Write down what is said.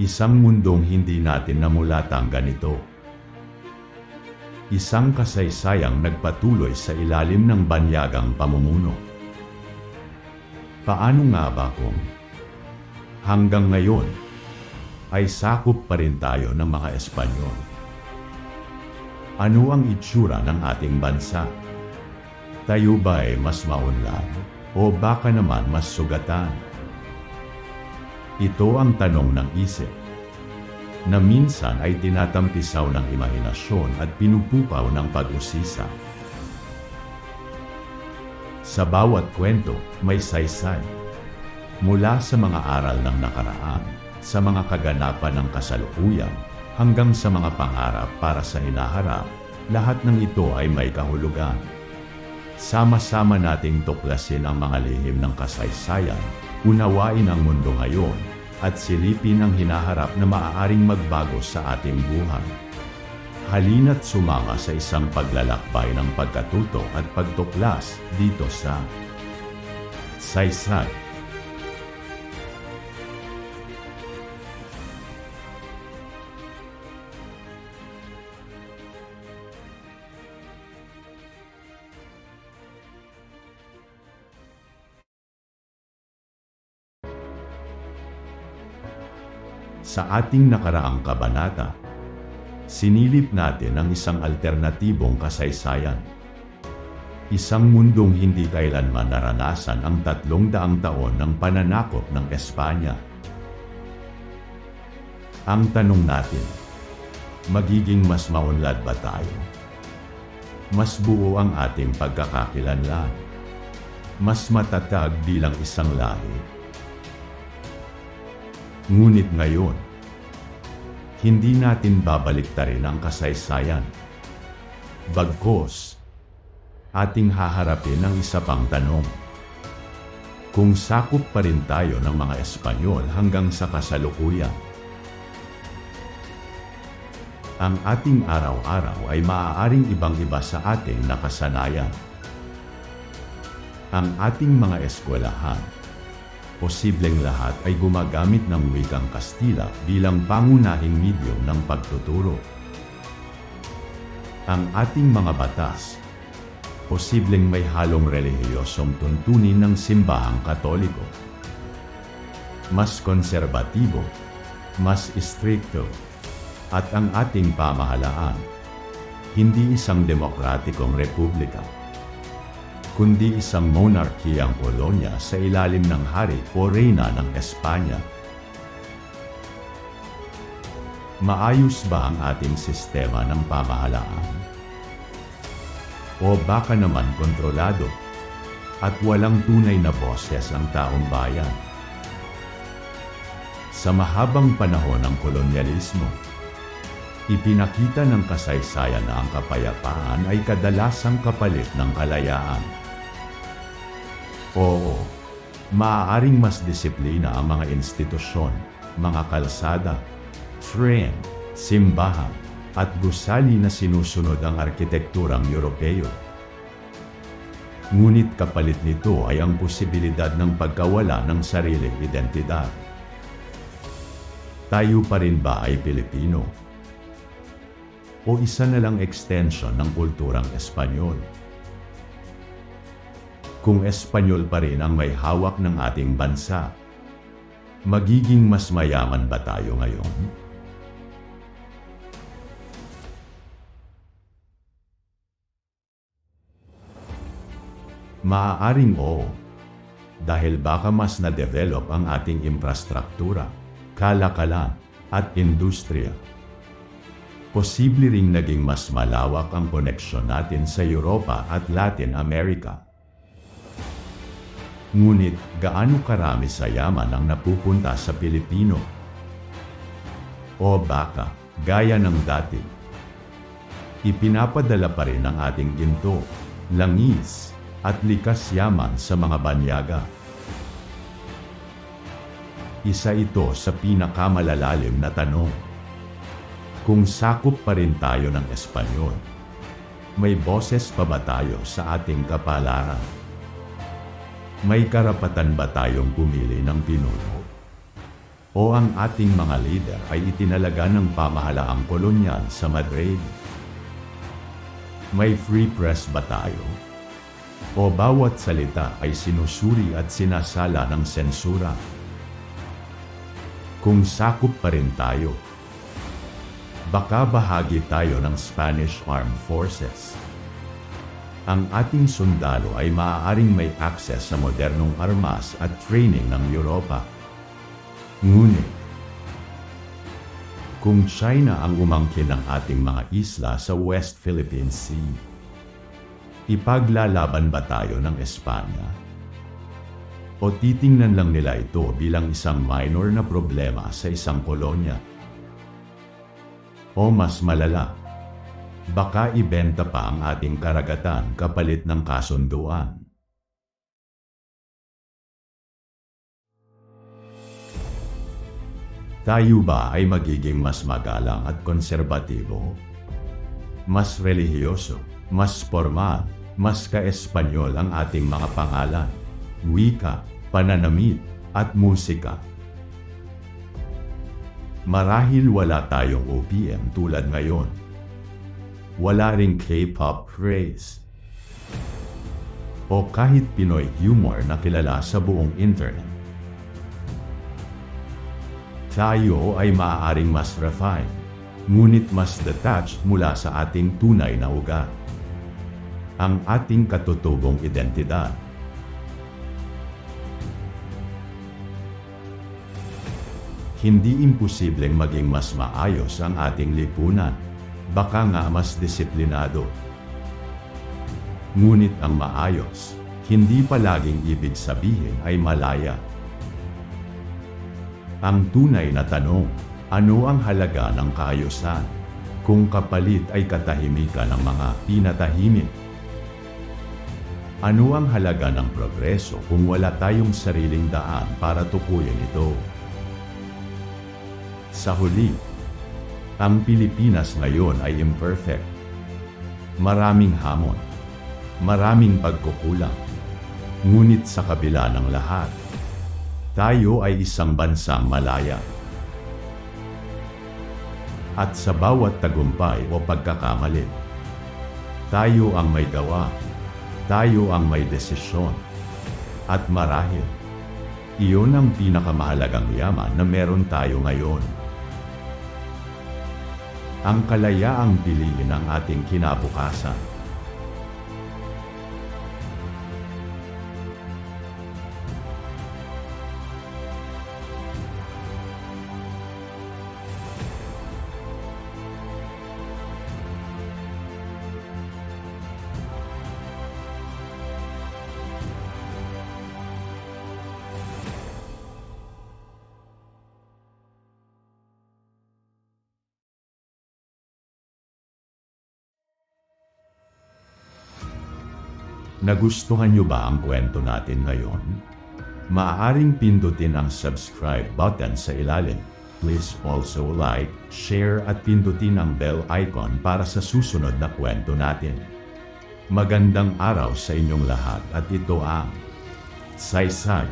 Isang mundong hindi natin namulatang ganito. Isang kasaysayang nagpatuloy sa ilalim ng banyagang pamumuno. Paano nga ba kung hanggang ngayon ay sakop pa rin tayo ng mga Espanyol? Ano ang itsura ng ating bansa? Tayo ba ay mas maunlad o baka naman mas sugatan? Ito ang tanong ng isip na minsan ay tinatampisaw ng imahinasyon at pinupupaw ng pag-usisa. Sa bawat kwento, may saysay. Mula sa mga aral ng nakaraan, sa mga kaganapan ng kasalukuyan, hanggang sa mga pangarap para sa hinaharap, lahat ng ito ay may kahulugan. Sama-sama nating tuklasin ang mga lihim ng kasaysayan, unawain ang mundo ngayon, at silipin ang hinaharap na maaaring magbago sa ating buhay. Halina't sumama sa isang paglalakbay ng pagkatuto at pagtuklas dito sa Saysay. Sa ating nakaraang kabanata, sinilip natin ang isang alternatibong kasaysayan. Isang mundong hindi kailanman naranasan ang tatlong daang taon ng pananakop ng Espanya. Ang tanong natin, magiging mas maunlad ba tayo? Mas buo ang ating pagkakakilanlan? Mas matatag bilang isang lahi? Ngunit ngayon, hindi natin babaliktarin ang kasaysayan. Bagkos, ating haharapin ang isa pang tanong. Kung sakop pa rin tayo ng mga Espanyol hanggang sa kasalukuyan, ang ating araw-araw ay maaaring ibang-iba sa ating nakasanayan. Ang ating mga eskwelahan, posibleng lahat ay gumagamit ng wikang Kastila bilang pangunahing medium ng pagtuturo. Ang ating mga batas, posibleng may halong relihiyosong tuntunin ng simbahang katoliko. Mas konserbatibo, mas istrikto, at ang ating pamahalaan, hindi isang demokratikong republika kundi isang monarkiyang kolonya sa ilalim ng hari o reyna ng Espanya. Maayos ba ang ating sistema ng pamahalaan? O baka naman kontrolado at walang tunay na boses ang taong bayan? Sa mahabang panahon ng kolonyalismo, ipinakita ng kasaysayan na ang kapayapaan ay kadalasang kapalit ng kalayaan. Oo, maaaring mas disiplina ang mga institusyon, mga kalsada, tren, simbahan, at gusali na sinusunod ang arkitekturang Europeo. Ngunit kapalit nito ay ang posibilidad ng pagkawala ng sariling identidad. Tayo pa rin ba ay Pilipino? O isa na lang extension ng kulturang Espanyol? Kung Espanyol pa rin ang may hawak ng ating bansa. Magiging mas mayaman ba tayo ngayon? Maaaring oo, dahil baka mas na-develop ang ating infrastruktura, kalakalan, at industriya. Posible ring naging mas malawak ang koneksyon natin sa Europa at Latin America. Ngunit gaano karami sa yaman ang napupunta sa Pilipino? O baka, gaya ng dati, ipinapadala pa rin ang ating ginto, langis, at likas yaman sa mga banyaga. Isa ito sa pinakamalalalim na tanong. Kung sakop pa rin tayo ng Espanyol, may boses pa ba tayo sa ating kapalaran? May karapatan ba tayong pumili ng pinuno? O ang ating mga leader ay itinalaga ng pamahalaang kolonyal sa Madrid? May free press ba tayo? O bawat salita ay sinusuri at sinasala ng sensura? Kung sakop pa rin tayo, baka bahagi tayo ng Spanish Armed Forces. Ang ating sundalo ay maaaring may access sa modernong armas at training ng Europa. Ngunit, kung China ang umangkin ng ating mga isla sa West Philippine Sea, ipaglalaban ba tayo ng Espanya? O titingnan lang nila ito bilang isang minor na problema sa isang kolonya? O mas malala, baka ibenta pa ang ating karagatan kapalit ng kasunduan. Tayo ba ay magiging mas magalang at konserbatibo? Mas relihiyoso, mas formal, mas ka-espanyol ang ating mga pangalan, wika, pananamit, at musika. Marahil wala tayong OPM tulad ngayon. Wala ring K-pop craze. O kahit Pinoy humor na kilala sa buong internet. Tayo ay maaaring mas refined, ngunit mas detached mula sa ating tunay na ugat. Ang ating katutubong identidad. Hindi imposibleng maging mas maayos ang ating lipunan, baka nga mas disiplinado. Ngunit ang maayos, hindi palaging ibig sabihin ay malaya. Ang tunay na tanong, ano ang halaga ng kaayusan kung kapalit ay katahimikan ng mga pinatahimik? Ano ang halaga ng progreso kung wala tayong sariling daan para tukuyin ito? Sa huli, ang Pilipinas ngayon ay imperfect. Maraming hamon, maraming pagkukulang. Ngunit sa kabila ng lahat, tayo ay isang bansang malaya. At sa bawat tagumpay o pagkakamali, tayo ang may gawa, tayo ang may desisyon, at marahil, iyon ang pinakamahalagang yaman na meron tayo ngayon. Ang kalayaang piliin ang ating kinabukasan. Nagustuhan niyo ba ang kwento natin ngayon? Maaaring pindutin ang subscribe button sa ilalim. Please also like, share at pindutin ang bell icon para sa susunod na kwento natin. Magandang araw sa inyong lahat at ito ang Saysay